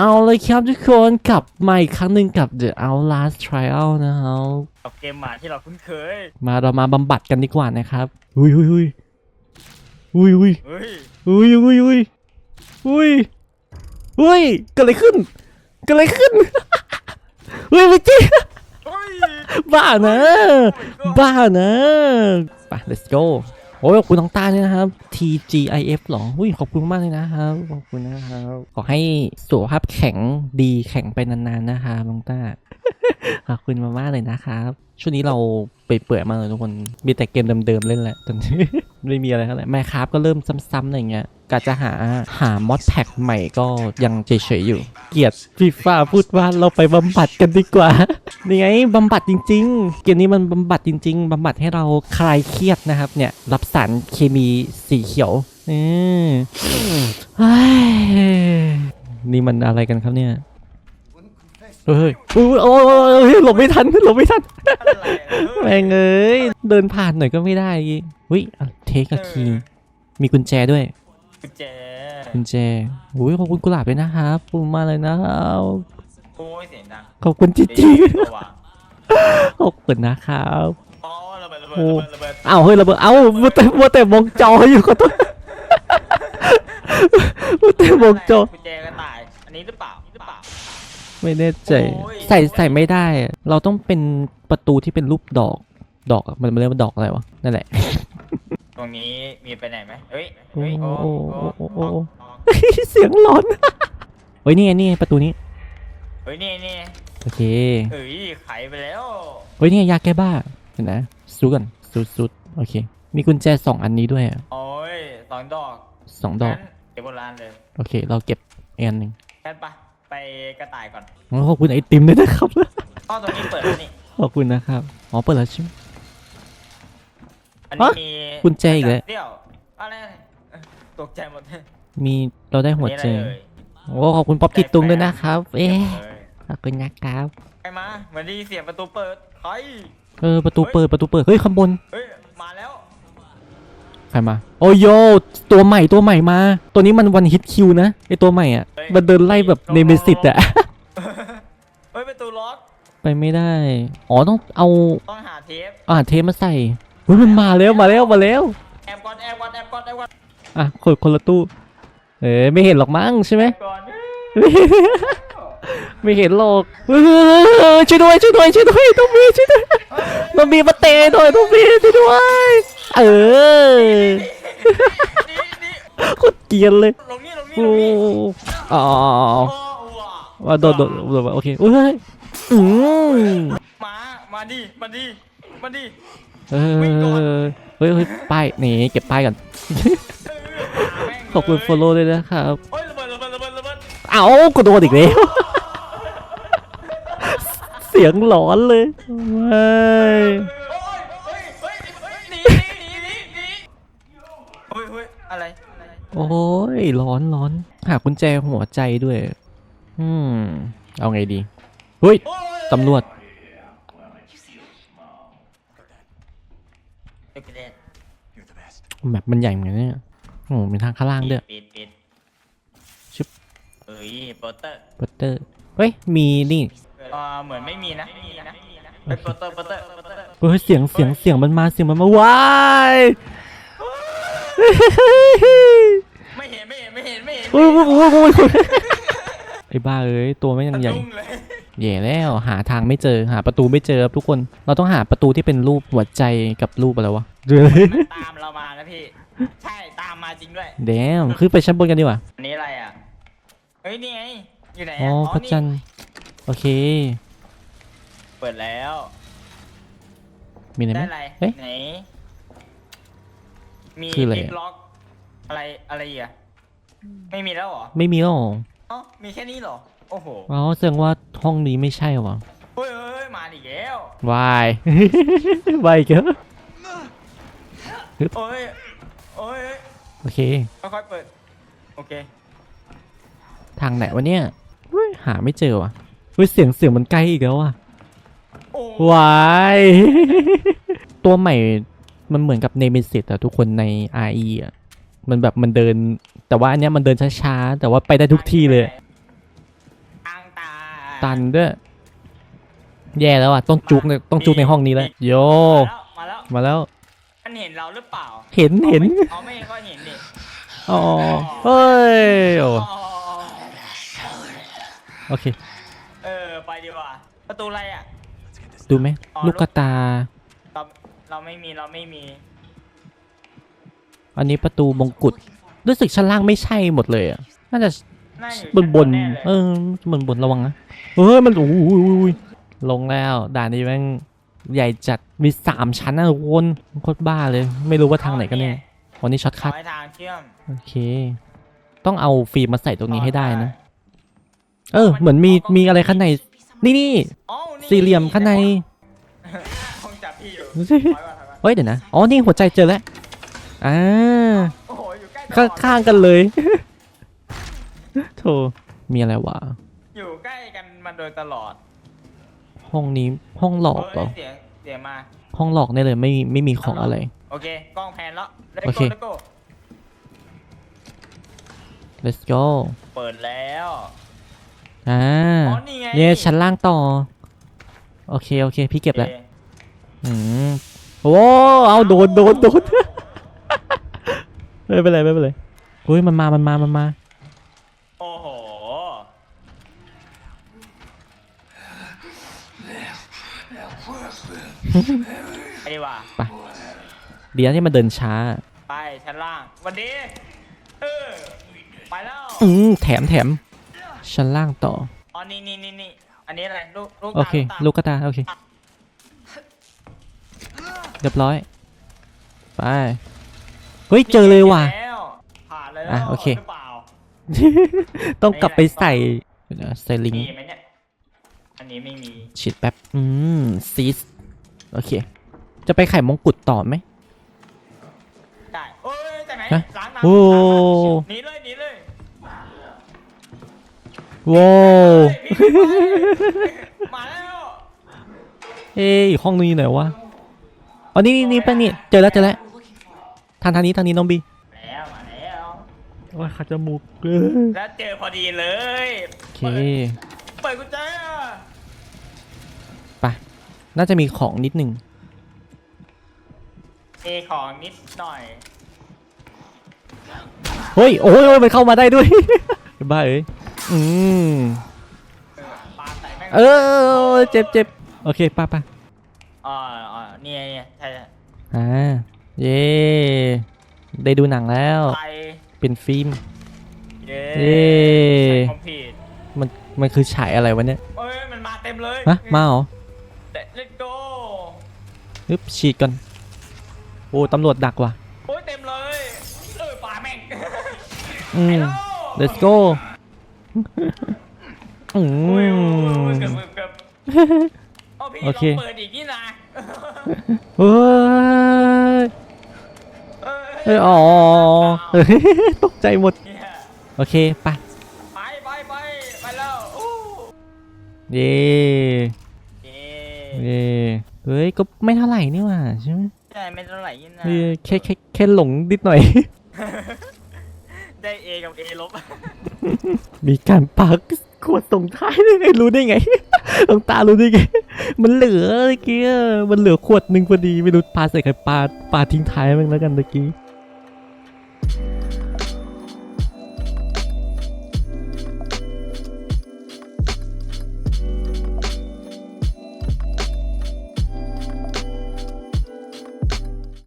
เอาเลยครับทุกคนกลับมาอีกครั้งหนึ่งกับ The Outlast Trial นะครับกับเกมหมาที่เราคุ้นเคย มาเรามาบำบัดกันดีกว่านะครับอุ้ยอุ้ยอุ้ยอุ้ยอุ้ยเฮ้ยอุ้ยอุ้ยอุ้ยอุ้ยอุ้ยเกิดอะไรขึ้นเกิดอะไรขึ้นอุ้ยไม่จริงเฮ้ยบ้านะโอ้ my god บ้านะไป let's go โอ้ยขอบคุณน้องตาเลยนะครับ TGIF หรออุ้ยขอบคุณมากเลยนะครับ ขอบคุณนะครับ ขอให้สุขภาพแข็งดีแข็งไปนานๆนะครับน้องตา ขอบคุณมากๆเลยนะครับช่วงนี้เราไปเปื่อยๆมากเลยทุกคน มีแต่เกมเดิมๆเล่นแหละตอนนี้ไม่มีอะไรเท่าไหร่แม่ครับก็เริ่มซ้ำๆอะไรเงี้ยกะจะหาหามอดแพ็กใหม่ก็ยังเฉยๆอยู่ เกียดฟีฟ่าพูดว่าเราไปบำบัดกันดีกว่า นี่ไงบำบัดจริง ๆ เกมนี้มันบำบัดจริง ๆบำบัดให้เราคลายเครียดนะครับเนี่ยรับสารเคมีสีเขียวอืมนี่มันอะไรกันครับเนี่ย เฮ้ยโอ้ยโอ้ยโอ้ยหลบไม่ทันหลบไม่ทันอะไรอะแม่งเอ้ยเดินผ่านหน่อยก็ไม่ได้อีกอุ้ยเทคอะคีมีกุญแจด้วย กุญแจ กุญแจอุ้ยขอบคุณกุหลาบเลยนะครับขอบคุณมากเลยนะครับโอ้ยเสียงดังขอบคุณจิดีจิตัวว่ะขอบคุณนะครับอ๋อระเบิดระเบิดโอ้ระเบิดระเบิดอ้าวเฮ้ยระเบิดเอ้ามัวแต่มัวแต่มองจออยู่ขอโทษมัวแต่มองจอกุญแจกระต่าย อันนี้หรือเปล่าหรือเปล่า ไม่แน่ใจ โอ้ย ใส่ใส่ไม่ได้อะเราต้องเป็นประตูที่เป็นรูปดอก ดอกอะมันมันเรียกว่าดอกอะไรวะ นั่นแหละ ตรงนี้มีไปไหนไหมเฮ้ยเฮ้ยโอ้โอ้โอ้โอ้โอ้โอ้โอ้เสียงร้อน เฮ้ยนี่ไงนี่ไงประตูนี้ เฮ้ยนี่นี่โอเค เฮ้ยไขไปแล้ว เฮ้ยนี่ไงยาแก้บ้าเห็นนะซูกันซูซูดโอเค มีกุญแจสองอันนี้ด้วยอะโอ้ยสองดอกสองดอก งั้นเก็บโบราณเลยโอเค เราเก็บอีกอันหนึ่งแค่นปะ ไปกระต่ายก่อนงั้นขอบคุณไอติมด้วยนะครับ อ้อตรงนี้เปิดแล้วนี่ ขอบคุณนะครับ อ๋อเปิดแล้วใช่ไหม อันนี้ฮะ มีกุญแจอีกแล้ว เดี่ยวอะไรเอ้ยตกใจหมดมีเราได้หัวใจอันนี้อะไรเอ่ยโอ้ขอบคุณป๊อปติดตุงด้วยนะครับ เอ๊ะเอ้ยขอบคุณนะครับ ใครมาเหมือนได้ยินเสียงประตูเปิดใครเออประตูเปิดประตูเปิด เฮ้ยข้างบน เฮ้ยมาแล้วใค รมา โอ้โยตัวใหม่ตัวใหม่มา ตัวนี้มันวันฮิตคิวนะไอตัวใหม่อะเฮ้ยมันเดินไล่แบบเนเมซิตอะ เฮ้ยประตูล็อกไปไม่ได้ อ๋อต้องเอาต้องหาเทปอ่าเทปมาใส่เฮ้ยมันมาแล้วมาแล้วมาแล้ว แอบก่อนแอบก่อนแอบก่อนแอบก่อนอะคนคนละตู้ เอ้ยไม่เห็นหรอกมั้งใช่ไหมแอบก่อนไม่เห็นหรอกเออช่วยด้วยช่วยด้วยช่วยด้วยต้องมีช่วยด้วยต้องมีมาเตะหน่อยต้องมีช่วยด้วย เออนี่นี่โคตรเกรียนเลยลงนี่ลงนี่โอ้ลงนี่อ๋อโอ้ว้าว่าโดนโดนโดนโอเคเฮ้ยอืมมามาดิมาดิมาดิเออเฮ้ยเฮ้ยป้ายนี่เก็บป้ายก่อนเออแม่งขอบคุณ follow ด้วยนะครับ เฮ้ยระเบิดระเบิดระเบิดระเบิดเอ้ากูโดนอีกแล้ว เสียงหลอนเลยไม่โอ้ย อะไรอะไร โอ้ยร้อนร้อนหากุญแจหัวใจด้วย อืม เอาไงดีเฮ้ยโอ้ยตำรวจเด็กเด็กแมปมันใหญ่เหมือนกันเนี่ยโอ้โหมีทางข้างล่างด้วยปิดปิดชึบเอ้ยโปสเตอร์โปสเตอร์เฮ้ยมีนี่อ่าเหมือนไม่มีนะไม่มีนะไปโปสเตอร์โปสเตอร์โปสเตอร์เฮ้ยเสียงเสียงเสียงมันมาเสียงมันมาว้าย ไม่เห็นไม่เห็นไม่เห็นไม่เห็นโอ้ยโอ้ยโอ้ยโอ้ยไอ้บ้าเอ้ยตัวไม่ยังใหญ่ยุ่งเลยแย่แล้วหาทางไม่เจอหาประตูไม่เจอครับทุกคนเราต้องหาประตูที่เป็นรูปหัวใจกับรูปอะไรวะมันตามเรามานะพี่ ใช่ตามมาจริงด้วยเดมขึ้นไปชั้นบนกันดีกว่าอันนี้อะไรอะเฮ้ยนี่ไงอยู่ไหนอ๋ออะพระจันทร์โอเค เปิดแล้ว มีอะไรไหมได้อะไรเอ๊ะไหน มีคืออะไรลิอะฟล็อก อะไรอะไรอีกอะไม่มีแล้วเหรอไม่มีหรอกอ๋อมีแค่นี้เหรอ โอ้โหอ๋อแสดงว่าห้องนี้ไม่ใช่วะเฮ้ยเฮ้ยมาอีกแล้ววาย วายเกินโอ้ยโอ้ยโอเค ค่อยๆเปิด โอเค ทางไหนวะเนี่ยเฮ้ยหาไม่เจอวะเฮ้ยเสียงเสียงมันใกล้อีกแล้วว่ะโอ้วาย ตัวใหม่ มันเหมือนกับเนมิสิตอะทุกคนใน RE อะมันแบบมันเดิน แต่ว่าอันเนี้ยมันเดินช้าๆ แต่ว่าไปได้ทุกที่เลยตันด้วย แย่แล้วอะต้องจุกในต้องจุกในห้องนี้แล้ว โย มาแล้ว มาแล้ว มันเห็นเราหรือเปล่าเห็นเห็น เขาไม่ก็เห็นดิอ๋อ เฮ้ยโอ้อ๋อโอเค เออ ไปดีกว่า ประตูอะไรอะ ดูไหมอ๋อลูกกระตา เราเราไม่มีเราไม่มี อันนี้ประตูมงกุฎรู้สึกชั้นล่างไม่ใช่หมดเลยอะน่าจะน่าอยู่บนบนชั้แเลยเออบนบนระวังนะเฮ้ยมันโอ้ยลงแล้วด่านนี้แม่งใหญ่จัดมีสามชั้นนะทุกคนโคตรบ้าเลย ไม่รู้ว่าทางไหนกันแน่วันนี้ช็อตคัขทอให้ทางเชื่อม โอเค ต้องเอาฟิล์มมาใส่ตรงนี้ให้ได้นะ เออ เหมือนมี มีอะไรข้างใน นี่นี่ อ๋อนี่สี่เหลี่ยมข้างในห้ เฮ้ยเดี๋ยวนะ อ๋อ นี่หัวใจเจอแล้ว อ่า โอ้โหอยู่ใกล้ตลข้าอดข้างกันเลย โธ่มีอะไรวะ อยู่ใกล้กันมาโดยตลอดห้องนี้ห้องหลอกเหรเฮ้อยเสียงเสียงมา ห้องหลอกเนี่ยเลยไม่ไม่มีของอะไร โอเค กล้องแพนแล้ว Let's โอ go เค Let's go let's go เปิดแล้ว อ่าอ๋อนี่ไงเนี่ยชั้นล่างต่อ โอเค โอเค พี่เก็บแล้ว โอค อืมโอ้เอาโดนโดนโดนไม่เป็นไรไม่เป็นไรเฮ้ยมันมามันมามันมาโอ้โหไปดีกว่าดีนะที่มันเดินช้า ไปชั้นล่างวันดีเออไปแล้วอืมแถมแถมชั้นล่างต่ออ๋อนี่นี่นี่นี่อันนี้อะไรลูกลูกโอเคตาลูกกระตาโอเค เรียบร้อย ไป เฮ้ย เจอเลยว่ะ แล้วผ่านเลยอะโอเค หรือเปล่าต้องกลับไปใส่เดี๋ยวใส่ลิงมีก์ไหมเนี่ยอันนี้ไม่มีฉีดแป๊บ อืม ซีส โอเค จะไปไข่มงกุฎต่อไหม ได้โอ้ยแต่ไหนฮะล้างน้ำโอ้ล้างน้ำหนีเลยหนีเลยโว้วเฮ้ยพี่มาแล้ว เอ้ยอีกห้องนึงอยู่ไหนวะ อ๋อนี่นี่นี่ไปะนี่เจอแล้วเจอแล้วทางทางนี้ทางนี้น้องบีแล้วมาแล้วโอ้ยขัดจมูกแล้วเจอพอดีเลยโอเคเปิดกุญแจอะไปน่าจะมีของนิดหนึ่งเอของนิดหน่อยเฮ้ยโอ้ยโอ้ยมันเข้ามาได้ด้วย บ้าเอ้ยอืมเออปาใส่แม่งเออเจ็บเจ็บโอเคไป้าป้า อ๋ออ๋อเนี่ยเนี่ยใช่ใช่อ่าเย่ได้ดูหนังแล้ว ไปเป็นฟิล์ม เย้เย้คอมพิวมันมันคือฉายอะไรวะเนี่ยเอ้ยมันมาเต็มเลยฮะมาเหรอเลตโก้ฮึบฉีดก่อนโอ้ตำรวจดักว่ะโอ้ยเต็มเลยเออปาแม่งอืม Hello let's go อืโอ้ยโอ้ยมโอ้ยเกือบเกือบเกือบเอาพี่โอลเคองเปิดอีกนี่นะ เฮ้ยเอ้ยเอ้ยอ๋อเฮ้ยตกใจหมดเนี่ยโอเคไป ไปไปไปไปแล้วอู้เย่เย้เย่เฮ้ย ก็ไม่เท่าไหร่นี่หว่าใช่ไหมใช่ไม่เท่าไหร่นี่นะเออแค่แค่แค่หลงนิดหน่อย ได้เอกับเอลบมีการปักขวดส่งท้ายได้ไงรู้ได้ไงตองตารู้ได้ไง มันเหลือเมื่อกี้มันเหลือขวดหนึ่งพอดีไม่รู้ปาใส่ใครปาปาทิ้งท้ายมั้งแล้วกันเมื่อกี้